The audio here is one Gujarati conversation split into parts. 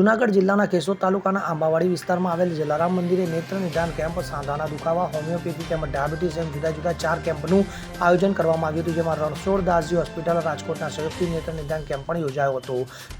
જૂનાગઢ જિલ્લાના કેશોદ તાલુકાના આંબાવાડી વિસ્તારમાં આવેલ જલારામ મંદિરે નેત્ર નિદાન કેમ્પ સાંધાના દુખાવા, હોમિયોપેથી તેમજ ડાયાબિટીસ એમ જુદા જુદા ચાર કેમ્પનું આયોજન કરવામાં આવ્યું હતું, જેમાં રણછોડદાસજી હોસ્પિટલ, રાજકોટના સંયુક્ત નેત્ર નિદાન કેમ્પ પણ યોજાયો હતો.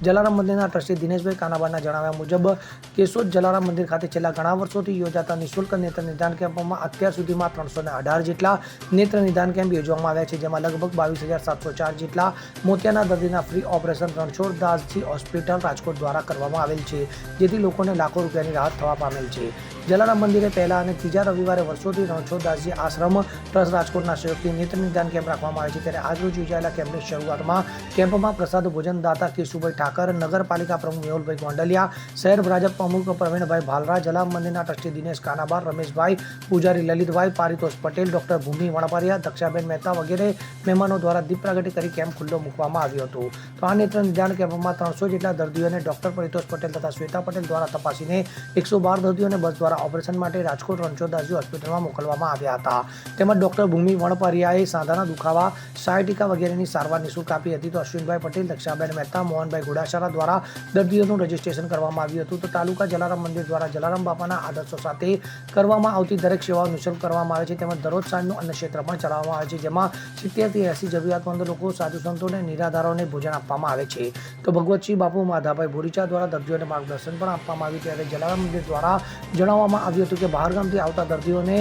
જલારામ મંદિરના ટ્રસ્ટી દિનેશભાઈ કાનાબાના જણાવ્યા મુજબ, કેશોદ જલારામ મંદિર ખાતે છેલ્લા ઘણા વર્ષોથી યોજાતા નિઃશુલ્ક નેત્ર નિદાન કેમ્પમાં અત્યાર સુધીમાં ત્રણસો અઢાર જેટલા નેત્ર નિદાન કેમ્પ યોજવામાં આવ્યા છે, જેમાં લગભગ બાવીસ હજાર સાતસો ચાર જેટલા મોતિયાના દર્દીના free operation Ranchhoddasji hospital, Rajkot દ્વારા કરવામાં આવેલ છે, જેથી લોકોને લાખો રૂપિયાની રાહત થવા પામેલ છે. જલારામ મંદિરે પહેલા અને ત્રીજા રવિવારે વર્ષોથી રણછોડદાસજી આશ્રમ ટ્રસ્ટ રાજકોટના સહયોગથી નેત્ર નિદાન કેમ્પ રાખવામાં આવે છે. ત્યારે આજરોજ યોજાયેલા કેમ્પની શરૂઆતમાં કેમ્પમાં પ્રસાદ ભોજનદાતા કેશુભાઈ ઠાકર, નગરપાલિકા પ્રમુખ મેહુલભાઈ ગોંડલિયા, શહેર ભાજપ પ્રમુખ પ્રવીણભાઈ ભાલરા જલામ મંદિરના ટ્રસ્ટી દિનેશ કાનાબાર, રમેશભાઈ પૂજારી, લલિતભાઈ, પારિતોષ પટેલ, ડોક્ટર ભૂમિ વણપારિયા, દક્ષાબેન મહેતા વગેરે મહેમાનો દ્વારા દીપ પ્રગટ કરી કેમ્પ ખુલ્લો મૂકવામાં આવ્યો હતો. તો આ નેત્ર નિદાન કેમ્પમાં ત્રણસો જેટલા દર્દીઓને ડોક્ટર પરિતોષ પટેલ તથા શ્વેતા પટેલ દ્વારા તપાસીને એકસો બાર દર્દીઓને બસ દ્વારા ઓપરેશન માટે રાજકોટ રણછોડદાસજી હોસ્પિટલમાં મોકલવામાં આવ્યા હતા. તેમજ ડોક્ટર ભૂમિ વણપરિયાએ સાંધાના દુખાવા, સાયટિકા વગેરેની સારવાર નિઃશુલ્ક આપી હતી. તો અશ્વિનભાઈ પટેલ દક્ષાબેન મહેતા, મોહનભાઈ ઘોડાશાળા દ્વારા દર્દીઓનું રજીસ્ટ્રેશન કરવામાં આવ્યું હતું. તો તાલુકા જલારામ મંદિર દ્વારા જલારામ બાપાના આદર્શો સાથે કરવામાં આવતી દરેક સેવાઓ નિઃશુલ્ક કરવામાં આવે છે. તેમજ દરરોજ સાંજનું અન્ન ક્ષેત્ર પણ ચલાવવામાં આવે છે, જેમાં સિત્તેરથી એંસી જરૂરિયાતમંદ લોકો સાધુ સંતોને નિરાધારોને ભોજન આપવામાં આવે છે. તો ભગવતસિંહ બાપુ, માધાભાઈ ભોરીચા દ્વારા દર્દીઓને માર્ગદર્શન પણ આપવામાં આવ્યું ત્યારે જલારામ મંદિર દ્વારા જણાવવામાં આવ્યું હતું કે બહારગામથી આવતા દર્દીઓને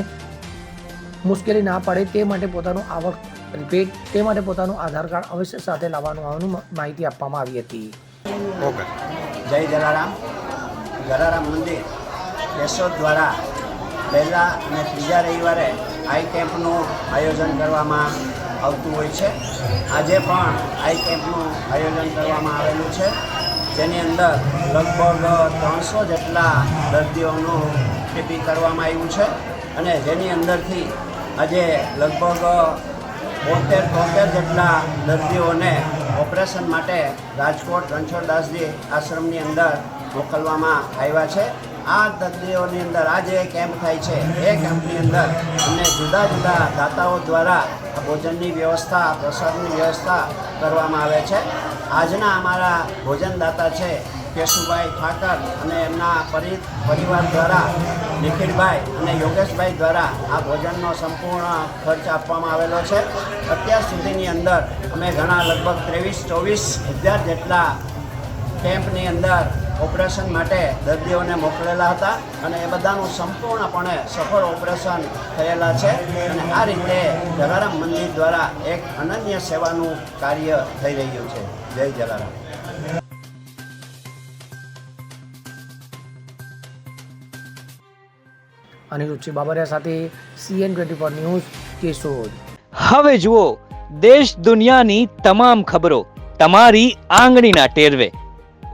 મુશ્કેલી ના પડે તે માટે પોતાનું આવક રિપેટ તે માટે પોતાનું આધાર કાર્ડ અવશ્ય સાથે લાવવાનું આવવાનું માહિતી આપવામાં આવી હતી. જય જલારામ. જલારામ મંદિર કેશોદ દ્વારા પહેલા અને ત્રીજા રવિવારે આઈ કેમ્પનું આયોજન કરવામાં આવતું હોય છે. આજે પણ આઈ કેમ્પનું આયોજન કરવામાં આવેલું છે. જેની અંદર લગભગ ત્રણસો જેટલા દર્દીઓનું ટીપી કરવામાં આવ્યું છે અને જેની અંદરથી આજે લગભગ બોતેર, તોતેર જેટલા દર્દીઓને ઓપરેશન માટે રાજકોટ રણછોડદાસજી આશ્રમની અંદર મોકલવામાં આવ્યા છે. આ દર્દીઓની અંદર આ જે કેમ્પ થાય છે. એ કેમ્પની અંદર અમને જુદા જુદા દાતાઓ દ્વારા ભોજનની વ્યવસ્થા, પ્રસાદની વ્યવસ્થા કરવામાં આવે છે. આજના અમારા ભોજનદાતા છે કેશુભાઈ ઠાકર અને એમના પરિ, પરિવાર દ્વારા, નિખિલભાઈ અને યોગેશભાઈ દ્વારા આ ભોજનનો સંપૂર્ણ ખર્ચ આપવામાં આવેલો છે. અત્યાર સુધીની અંદર અમે ઘણા લગભગ ત્રેવીસ, ચોવીસ હજાર જેટલા કેમ્પની અંદર ઓપરેશન માટે દર્દીઓને મોકલેલા હતા અને એ બધાનું સંપૂર્ણપણે સફળ ઓપરેશન થયેલા છે અને આ રીતે જલારામ મંદિર દ્વારા એક અનન્ય સેવાનું કાર્ય થઈ રહ્યું છે. જય જલારામ. અનિરુચિ બાબરિયા સાથે CN twenty four news Keshod. હવે જુઓ દેશ દુનિયાની તમામ ખબરો તમારી આંગળીના ટેરવે.